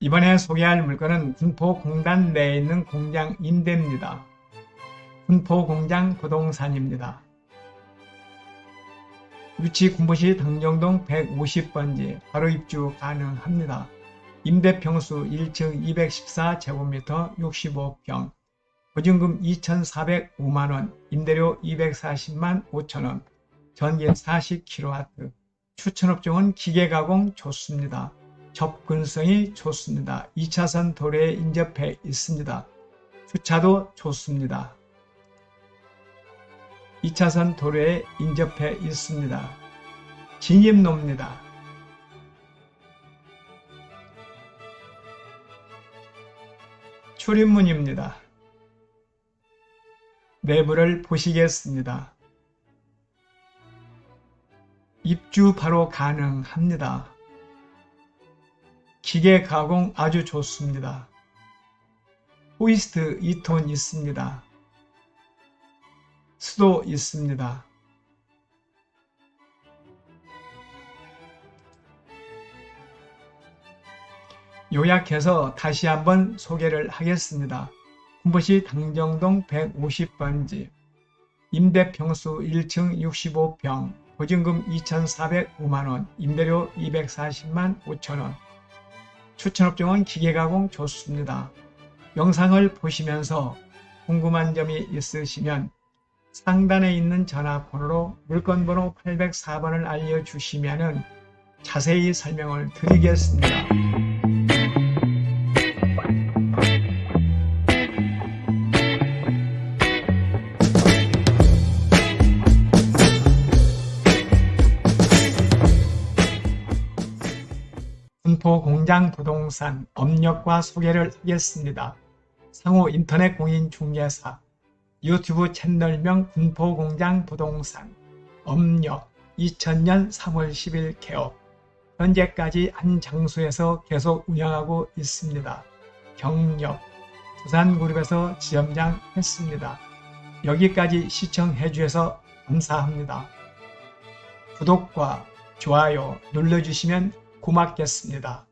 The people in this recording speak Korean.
이번에 소개할 물건은 군포 공단 내에 있는 공장 임대입니다. 군포 공장 부동산입니다. 위치 군포시 당정동 150번지 바로 입주 가능합니다. 임대 평수 1층 214제곱미터 65평 보증금 2,405만원, 임대료 240만 5천원, 전기 40kW, 추천업종은 기계가공 좋습니다. 접근성이 좋습니다. 2차선 도로에 인접해 있습니다. 주차도 좋습니다. 2차선 도로에 인접해 있습니다. 진입로입니다. 출입문입니다. 내부를 보시겠습니다. 입주 바로 가능합니다. 기계 가공 아주 좋습니다. 호이스트 2톤 있습니다. 수도 있습니다. 요약해서 다시 한번 소개를 하겠습니다. 군포시 당정동 150번지 임대평수 1층 65평 보증금 2,405만원 임대료 240만 5천원 추천 업종은 기계가공 좋습니다. 영상을 보시면서 궁금한 점이 있으시면 상단에 있는 전화번호로 물건번호 804번을 알려주시면 자세히 설명을 드리겠습니다. 군포 공장 부동산 업력과 소개를 하겠습니다. 상호 인터넷 공인 중개사 유튜브 채널명 군포 공장 부동산 업력 2000년 3월 10일 개업 현재까지 한 장소에서 계속 운영하고 있습니다. 경력 부산그룹에서 지점장 했습니다. 여기까지 시청해 주셔서 감사합니다. 구독과 좋아요 눌러주시면 고맙겠습니다.